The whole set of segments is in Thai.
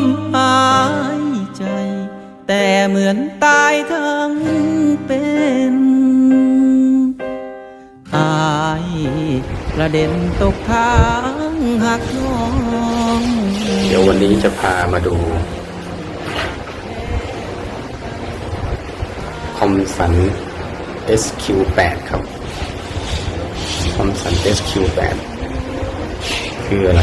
มหายใจ แต่เหมือนตายทั้งเป็นอายกระเด็นตกทางหักน้อง เดี๋ยววันนี้จะพามาดู คอมสัน SQ8 ครับ คอมสัน SQ8 คืออะไร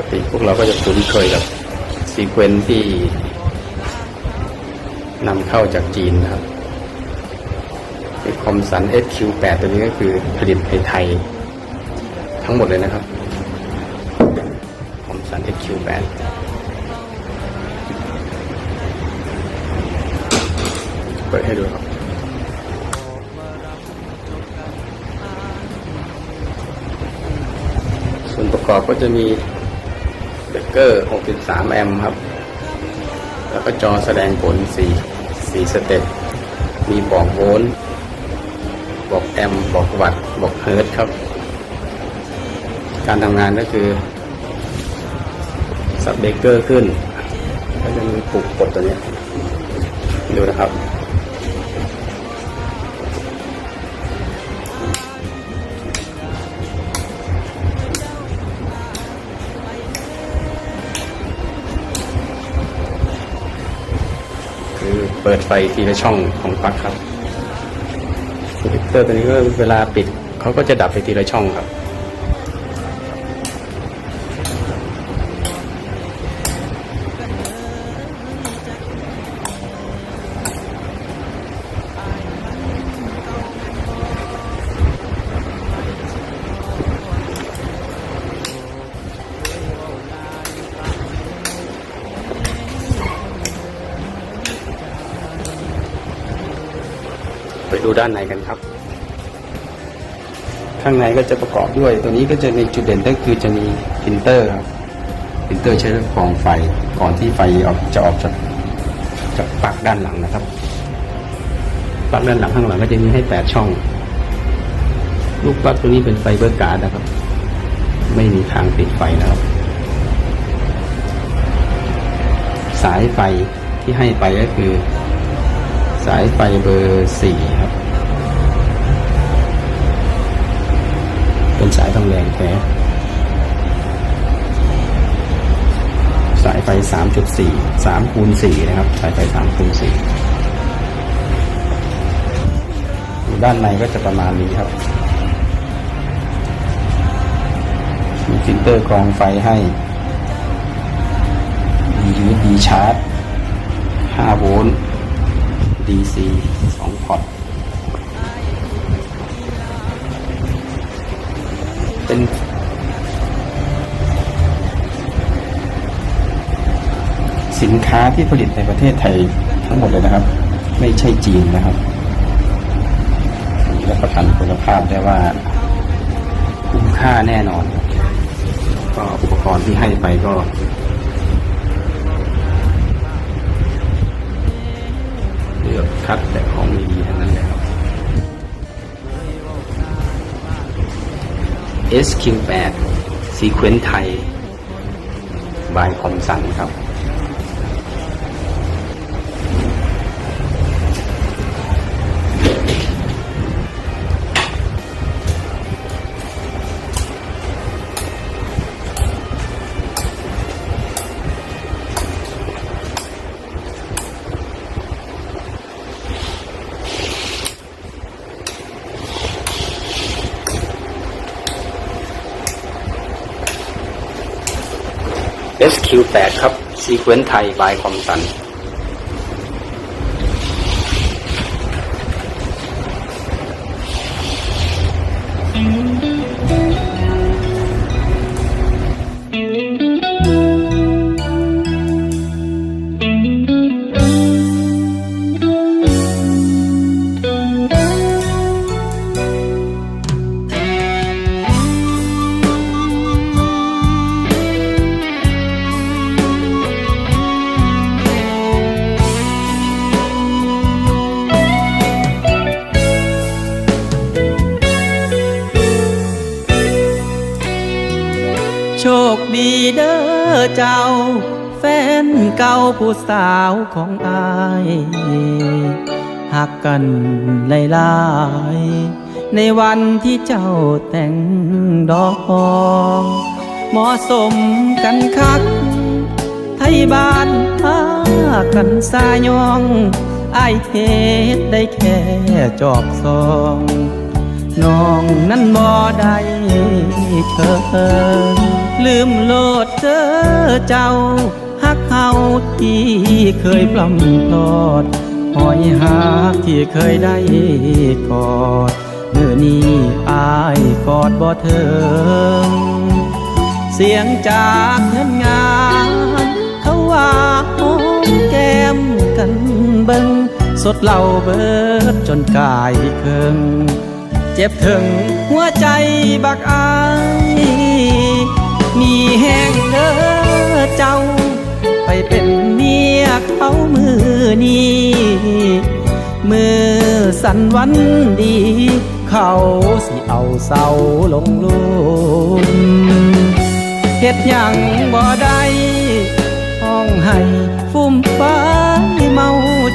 กติพวกเราก็จะคุ้นเคยกับซีเควนซ์ที่นำเข้าจากจีนนะครับไอคอมสัน SQ8 ตัวนี้ก็คือผลิตในไทย ทั้งหมดเลยนะครับ คอมสัน SQ8 เปิดให้ดูครับส่วนประกอบก็จะมี เกอร์ 63 แอมป์ครับ แล้วก็จอแสดงผล 4 4 สเต็ป มีบอกโวลต์บอกแอมป์บอกวัตต์บอกเฮิร์ตครับ การทำงานก็คือ สับเบรกเกอร์ขึ้น ก็จะมีปุ่มกดตัวนี้ ดูนะครับ เปิดไฟทีละช่องของปลั๊กครับสวิตเตอร์ตัวนี้ก็เวลาปิดเขาก็จะดับไปทีละช่องครับ ดูด้านในกันครับ ข้างในก็จะประกอบด้วยตัวนี้ก็จะมีจุดเด่นก็คือจะมีพิมพ์เตอร์ครับพิมพ์เตอร์ใช้กรองไฟก่อนที่ไฟออกจะออกจากจากปลั๊กด้านหลังนะครับปลั๊กด้านหลังข้างหลังก็จะมีให้แปดช่อง ลูกปลั๊กตัวนี้เป็นไฟเบอร์การ์ดนะครับ ไม่มีทางติดไฟนะครับ สายไฟที่ให้ไปก็คือ สายไฟเบอร์สี่ครับ เป็นสายทองแดงแท้สายไฟสามจุดสี่สามคูณสี่นะครับ สายไฟสามคูณสี่ด้านในก็จะประมาณนี้ครับ มีฟิลเตอร์กรองไฟให้ มี USB ชาร์จ5โวลต์ DC 2พอร์ตเป็น สินค้าที่ผลิตในประเทศไทยทั้งหมดเลยนะครับ ไม่ใช่จีนนะครับรับประกันคุณภาพได้ว่าคุ้มค่าแน่นอน ก็อุปกรณ์ที่ให้ไปก็ ลือกคัดแต่ของดีๆทั้งนั้นเลยครับ SQ8 ซีเควนต์ไทยบายคอมสันครับ SQ8 ครับซีเควนต์ไทยบายคอมสัน คดีเด้อเจ้า แฟนเก่าผู้สาวของอายหักกันหลายๆในวันที่เจ้าแต่งดอกเหมาะสมกันคัก ไทยบ้านพากันสายองไอเหตุได้แค่จอบซองน้องนั้นบ่ได้เธอ ลืมโลดเธอเจ้าฮักเฮาที่เคยปล้ำทอดหอยหาที่เคยได้กอดเมื่อนี้อายกอดบ่เถิงเสียงจากเพื่อนงานเขาว่าหอมแก้มกันเบิงสดเหล่าเบิดจนกายเคิงเจ็บถึงหัวใจบักอาย มีแห้งเด้อเจ้า ไปเป็นเมียเขามือนี้มือสันวันดี เขาสิเอาเศร้าลงลุมเฮ็ดยังบ่ได้ห้องให้ฟุ่มฟ้ายเมา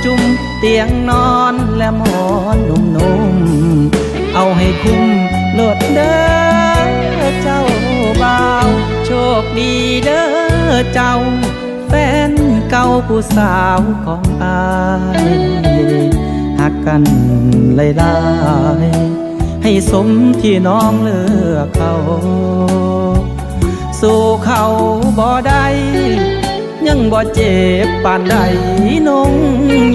จุ่มเตียงนอนและหมอนนุ่มๆเอาให้คุ้มโลดเด้อเจ้าบ่าว คดีเด้อเจ้า แฟนเก่าผู้สาวของอายหักกันหลายๆให้สมที่น้องเลือกเขา สู่เขาบ่ได้ยังบ่เจ็บปานใดนง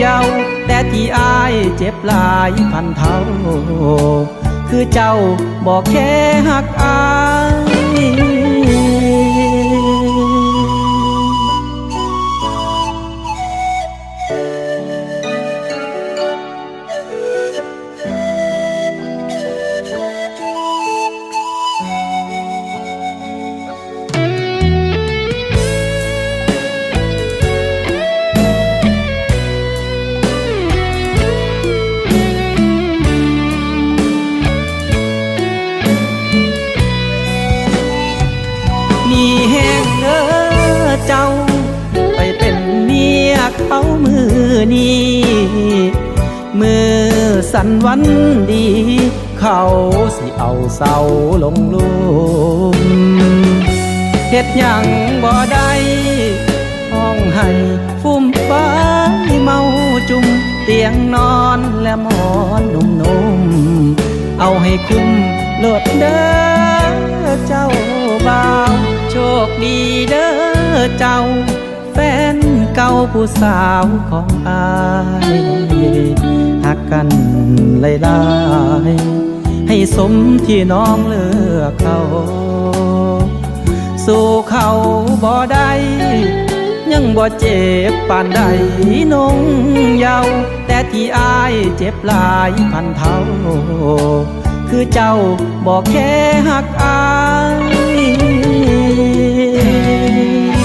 เยาวแต่ที่อายเจ็บหลายพันเท่า คือเจ้าบอกแค่หักอาย มีแห้งเด้อเจ้า ไปเป็นเมียเขามือนี้มือสันวันดี เขาสิเอาเศร้าลงลุมเฮ็ดยังบ่ได้ห้องให้ฟุ่มฟ้ายเมาจุ่มเตียงนอนและหมอนนุ่มๆเอาให้คุ้มโลดเด้อเจ้าบ่าว คดีเด้อเจ้า แฟนเก่าผู้สาวของอายหักกันหลายๆให้สมที่น้องเลือกเขา สู่เขาบ่ได้ยังบ่เจ็บปานใดนงเยาแต่ที่อายเจ็บหลายพันเท่า คือเจ้าบอกแค่หักอาย day.